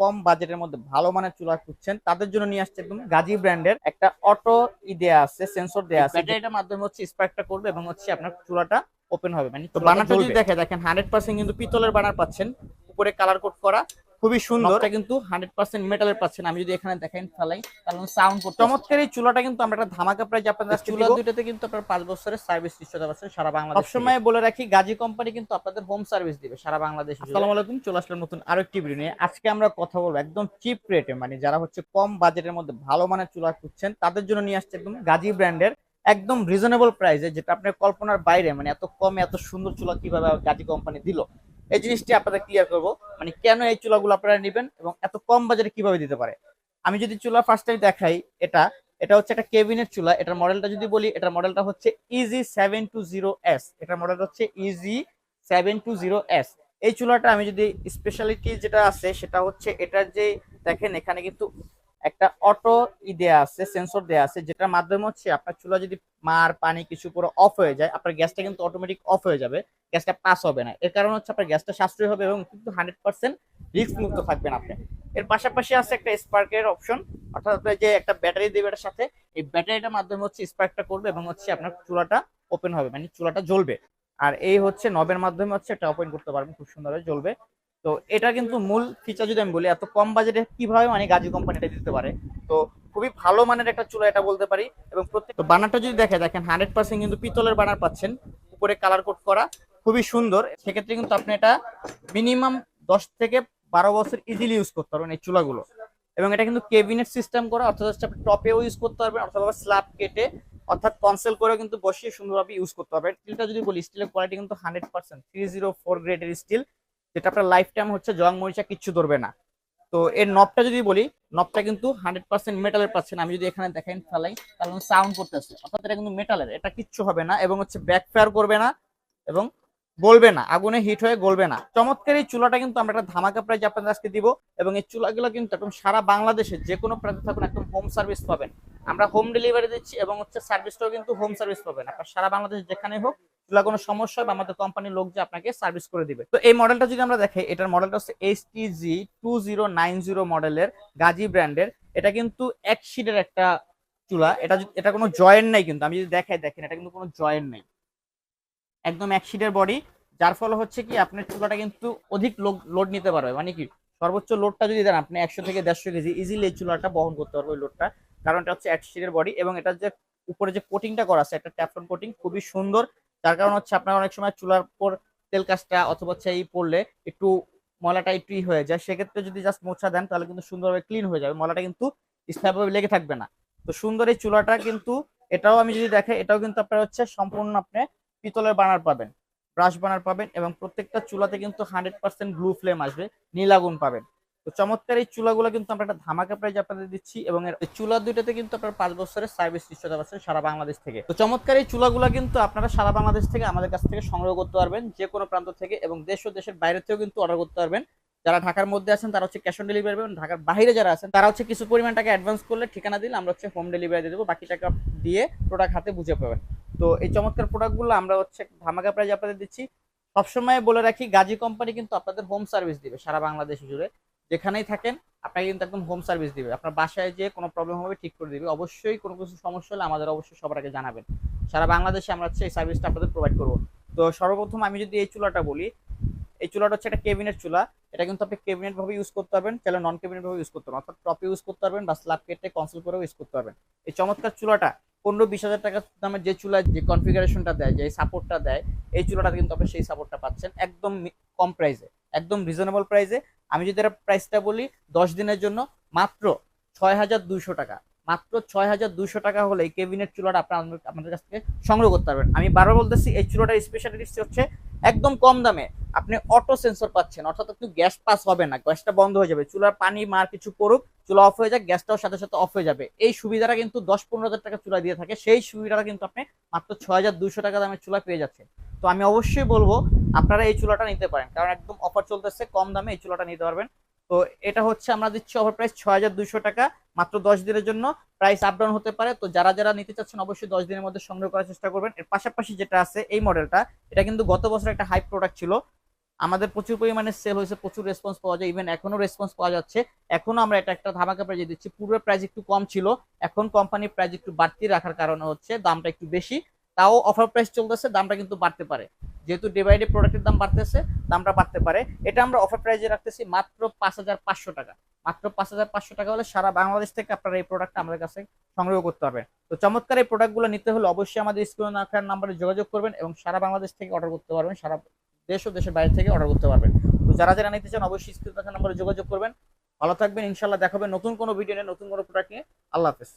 কম বাজেটের মধ্যে ভালো মানের চুলা খুঁজছেন তাদের জন্য নিয়ে আসছে একদম গাজী ব্র্যান্ডের একটা অটো ই দেয়া আছে সেন্সর দেয়া আছে। এটা মাধ্যমে হচ্ছে স্পার্কটা করবে এবং হচ্ছে আপনার চুলাটা ওপেন হবে। মানে তো বানাটা যদি দেখে দেখেন হান্ড্রেড পার্সেন্ট কিন্তু পিতলের বানার পাচ্ছেন উপরে কালার কোড করা খুবই সুন্দর। এটা কিন্তু হান্ড্রেড পার্সেন্ট মেটালের পাচ্ছেন। আমি যদি এখানে দেখেন ফেলাই তাহলে সাউন্ড করতে চমৎকার এই চুলাটা কিন্তু আমরা একটা ধামাকা প্রাইজ আপনাদের চুলা দুইটাতে কিন্তু আপনার পাঁচ বছরের সার্ভিস নিশ্চয়তা পাচ্ছেন সারা বাংলাদেশ সবসময় বলে রাখি গাজী কোম্পানি কিন্তু আপনাদের হোম সার্ভিস দিবে সারা বাংলাদেশ আসসালামু আলাইকুম চলে আসলাম নতুন আরও একটি ভিডিও নিয়ে। আজকে আমরা কথা বলব একদম চিপ রেটে মানে যারা হচ্ছে কম বাজেটের মধ্যে ভালো মানের চুলা খুঁজছেন তাদের জন্য নিয়ে আসছে একদম গাজী ব্র্যান্ডের একদম রিজনেবল প্রাইসে যেটা আপনার কল্পনার বাইরে মানে এত কমে এত সুন্দর চুলা কীভাবে গাজী কোম্পানি দিল। এই জিনিসটি আপনাদের ক্লিয়ার করব। মানে কেন এই চুলাগুলো আপনারা নেবেন এবং এত কম বাজারে কীভাবে দিতে পারে? আমি যদি চুলা ফার্স্ট টাইম দেখাই, এটা এটা হচ্ছে একটা কেবিনেট চুলা। এটার মডেলটা যদি বলি, এটার মডেলটা হচ্ছে EG seven two zero S এটার মডেল হচ্ছে EG seven two zero S এই চুলাটা আমি যদি স্পেশালিটি যেটা আছে, সেটা হচ্ছে এটার যে, দেখেন এখানে কিন্তু একটা অটো ই দেয়া আছে সেন্সর দেয়া আছে, যেটার মাধ্যমে হচ্ছে আপনার চুলা যদি মার, পানি কিছু পুরো অফ হয়ে যায়, আপনার গ্যাসটা কিন্তু অটোমেটিক অফ হয়ে যাবে, গ্যাসটা পাস হবে না। এর কারণ হচ্ছে আপনার গ্যাসটা সাশ্রয় হবে এবং কিন্তু হান্ড্রেড পার্সেন্ট রিস্ক মুক্ত থাকবেন আপনি। এর পাশাপাশি আছে একটা স্পার্কের অপশন অর্থাৎ আপনার যে একটা ব্যাটারি দেবে এটার সাথে, এই ব্যাটারিটার মাধ্যমে হচ্ছে স্পার্কটা করবে এবং হচ্ছে আপনার চুলাটা ওপেন হবে মানে চুলাটা জ্বলবে। আর এই হচ্ছে নবের মাধ্যমে হচ্ছে এটা ওপেন করতে পারবেন, খুব সুন্দরভাবে জ্বলবে। তো এটা কিন্তু মূল ফিচার যদি আমি বলি, এত কম বাজেটে কীভাবে মানে গাজী কোম্পানিটা দিতে পারে? তো খুবই ভালো মানের একটা চুলা এটা বলতে পারি। এবং প্রত্যেক বানারটা যদি দেখে, দেখেন হান্ড্রেড পার্সেন্ট কিন্তু পিতলের বানার পাচ্ছেন। উপরে কালার কোড করা, খুবই সুন্দর। সেক্ষেত্রে কিন্তু আপনি এটা মিনিমাম দশ থেকে বারো বছর ইজিলি ইউজ করতে পারবেন এই চুলাগুলো। এবং এটা কিন্তু কেবিনেট সিস্টেম করা, অর্থাৎ আপনি টপেও ইউজ করতে পারবেন, অথবা স্ল্যাব কেটে, অর্থাৎ কনসেল করেও কিন্তু বসিয়ে সুন্দরভাবে ইউজ করতে পারবেন। স্টিলটা যদি বলি স্টিলের কোয়ালিটি কিন্তু hundred percent three zero four গ্রেডের স্টিল যেটা আপনার লাইফ টাইম হচ্ছে, জং মরিচা কিচ্ছু ধরবে না। তো এর নবটা যদি বলি নবটা কিন্তু হান্ড্রেড পার্সেন্ট মেটালের পাচ্ছেন আমি যদি এখানে দেখেন ফেলাই তাহলে সাউন্ড করতেছে। অর্থাৎ এটা কিন্তু মেটালের এটা কিচ্ছু হবে না এবং হচ্ছে ব্যাক ফায়ার করবে না এবং গলবে না। আগুনে হিট হয়ে গলবে না। চমৎকার এই চুলাটা কিন্তু আমরা একটা ধামাকা প্রাইজ আপনাদের আজকে দিব এবং এই চুলাগুলো কিন্তু একদম সারা বাংলাদেশে যে কোনো প্রান্তে থাকুন একদম হোম সার্ভিস পাবেন। আমরা হোম ডেলিভারি দিচ্ছি এবং হচ্ছে সার্ভিসটাও কিন্তু হোম সার্ভিস পাবেন। আপনার সারা বাংলাদেশ যেখানে হোক চুলা কোনো সমস্যা হবে, আমাদের কোম্পানির লোক যে আপনাকে সার্ভিস করে দিবে। তো এই মডেলটা যদি আমরা দেখাই এটার মডেলটা হচ্ছে H G two zero nine zero মডেলের গাজী ব্র্যান্ডের এটা কিন্তু এক শিটের একটা চুলা। এটা এটা কোনো জয়েন্ট নাই কিন্তু, আমি যদি দেখাই, দেখেন, এটা কিন্তু কোনো জয়েন্ট নেই। একদম এক শিটের বডি যার ফলে হচ্ছে কি, আপনার চুলাটা কিন্তু অধিক লোড নিতে পারবে। মানে কি, সর্বোচ্চ লোডটা যদি দেন, আপনি একশো থেকে দেড়শো কেজি ইজিলি এই চুলাটা বহন করতে পারবে ওই লোডটা কারণ এটা হচ্ছে এক শিটের বডি এবং এটার যে, উপরে যে কোটিংটা করা আছে, একটা ট্যাফলন কোটিং খুবই সুন্দর। যার কারণ হচ্ছে আপনার অনেক সময় চুলার পর তেল কাজটা অথবা হচ্ছে এই পড়লে একটু ময়লাটা একটু হয়ে যায়। সেক্ষেত্রে যদি জাস্ট মোছা দেন, তাহলে কিন্তু সুন্দরভাবে ক্লিন হয়ে যাবে। ময়লাটা কিন্তু স্থায়ীভাবে লেগে থাকবে না। তো সুন্দর এই চুলাটা কিন্তু এটাও আমি যদি দেখে এটাও কিন্তু আপনার হচ্ছে সম্পূর্ণ আপনি পিতলের বানার পাবেন, ব্রাশ বানার পাবেন এবং প্রত্যেকটা চুলাতে কিন্তু হান্ড্রেড পার্সেন্ট ব্লু ফ্লেম আসবে নীলাগুন পাবেন। তো চমৎকার এই চুলাগুলো কিন্তু আমরা একটা ধামাকা প্রাইজ আপনাদের দিচ্ছি এবং এর চুলা দুইটাতে কিন্তু আপনার পাঁচ বছরের সার্ভিস নিশ্চয়তা পাচ্ছেন সারা বাংলাদেশ থেকে। তো চমৎকার এই চুলাগুলো কিন্তু আপনারা সারা বাংলাদেশ থেকে আমাদের কাছ থেকে সংগ্রহ করতে পারবেন যে কোনো প্রান্ত থেকে এবং দেশ ও দেশের বাইরে থেকেও কিন্তু অর্ডার করতে পারবেন। যারা ঢাকার মধ্যে আছেন তারা হচ্ছে ক্যাশ অন ডেলিভারি পাবেন, ঢাকার বাইরে যারা আছেন তারা হচ্ছে কিছু পরিমাণ টাকা অ্যাডভান্স করলে ঠিকানা দিলে আমরা হচ্ছে হোম ডেলিভারি দিয়ে দেবো, বাকি টাকা দিয়ে প্রোডাক্ট হাতে বুঝে পাবেন। তো এই চমৎকার প্রোডাক্টগুলো আমরা হচ্ছে ধামাকা প্রাইজ আপনাদের দিচ্ছি। সবসময় বলে রাখি, গাজী কোম্পানি কিন্তু আপনাদের হোম সার্ভিস দিবে সারা বাংলাদেশ জুড়ে। যেখানেই থাকেন, আপনাকে কিন্তু একদম হোম সার্ভিস দিবে। আপনার বাসায় যে কোনো প্রবলেম হবে, ঠিক করে দিবে। অবশ্যই কোনো কিছু সমস্যা হলে আমাদের অবশ্যই সবার আগে জানাবেন। সারা বাংলাদেশে আমরা হচ্ছে এই সার্ভিসটা আপনাদের প্রোভাইড করব। তো সর্বপ্রথম আমি যদি এই চুলাটা বলি, এই চুলাটা হচ্ছে একটা কেবিনেট চুলা। এটা কিন্তু আপনি কেবিনেট ভাবে ইউজ করতে পারবেন, চাইলে নন কেবিনেট ভাবে ইউজ করতে পারবেন। অর্থাৎ টপে ইউজ করতে পারবেন বা স্ল্যাব কেটে কনসোল করেও ইউজ করতে পারবেন। এই চমৎকার চুলাটা পনেরো বিশ হাজার টাকার দামের যে চুলা, যে কনফিগারেশনটা দেয়, যে সাপোর্টটা দেয়, এই চুলাটা কিন্তু আপনি সেই সাপোর্টটা পাচ্ছেন। একদম কম প্রাইসে একদম রিজনেবল প্রাইসে আমি যদি এর প্রাইসটা বলি, দশ দিনের জন্য মাত্র ছয় হাজার দুইশো টাকা। মাত্র ছয় হাজার দুইশো টাকা হলে এই কেবিনেট চুলাটা আপনার আমাদের কাছ থেকে সংগ্রহ করতে পারবেন। আমি বারবার বলতেছি, এই চুলাটার স্পেশালিটি হচ্ছে একদম কম দামে। আপনি অটো সেন্সর পাচ্ছেন, অর্থাৎ আপনি গ্যাস পাস হবে না, গ্যাসটা বন্ধ হয়ে যাবে। চুলার পানি মার কিছু করুক, চুলা অফ হয়ে যাক গ্যাসটাও সাথে সাথে অফ হয়ে যাবে। এই সুবিধাটা কিন্তু দশ পনেরো হাজার টাকা চুলা দিয়ে থাকে। সেই সুবিধাটা কিন্তু আপনি মাত্র ছ হাজার দুশো টাকা দামের চুলা পেয়ে যাচ্ছেন। তো আমি অবশ্যই বলব, আপনারা এই চুলাটা নিতে পারেন। কারণ একদম অফার চলতেছে, কম দামে এই চুলাটা নিতে পারবেন। তো এটা হচ্ছে আমরা দিচ্ছি অফার প্রাইস ছয় হাজার দুইশো টাকা, মাত্র দশ দিনের জন্য। প্রাইস আপ ডাউন হতে পারে। তো যারা যারা নিতে চাচ্ছেন, অবশ্যই দশ দিনের মধ্যে সংগ্রহ করার চেষ্টা করবেন। এর পাশাপাশি যেটা আছে, এই মডেলটা এটা কিন্তু গত বছর একটা হাই প্রোডাক্ট ছিল। আমাদের প্রচুর পরিমাণে সেল হয়েছে, প্রচুর রেসপন্স পাওয়া যায়। ইভেন এখনও রেসপন্স পাওয়া যাচ্ছে। এখনও আমরা এটা একটা ধামাকা প্রাইজে দিচ্ছি। পূর্বের প্রাইস একটু কম ছিল। এখন কোম্পানির প্রাইস একটু বাড়তি রাখার কারণে হচ্ছে দামটা একটু বেশি। তাও অফার প্রাইস চলতেছে, দামটা কিন্তু বাড়তে পারে। যেহেতু ডে প্রোডাক্টের দাম বাড়তেছে, দামটা বাড়তে পারে। এটা আমরা অফার প্রাইজে রাখতেছি মাত্র পাঁচ হাজার পাঁচশো টাকা। মাত্র পাঁচ হাজার পাঁচশো টাকা হলে সারা বাংলাদেশ থেকে আপনারা এই প্রোডাক্টটা আমাদের কাছে সংগ্রহ করতে পারবেন। তো চমৎকার এই প্রোডাক্টগুলো নিতে হলে অবশ্যই আমাদের স্ক্রিনে রাখার নাম্বারে যোগাযোগ করবেন এবং সারা বাংলাদেশ থেকে অর্ডার করতে পারবেন, সারা দেশ ও দেশের বাইরে থেকে অর্ডার করতে পারবেন। তো যারা যারা নিতে চান অবশ্যই স্ক্রিনে রাখার নাম্বারে যোগাযোগ করবেন। ভালো থাকবেন ইনশাল্লাহ দেখাবেন নতুন কোনো ভিডিও নিয়ে, নতুন কোনো প্রোডাক্ট নিয়ে। আল্লাহ হাফেজ।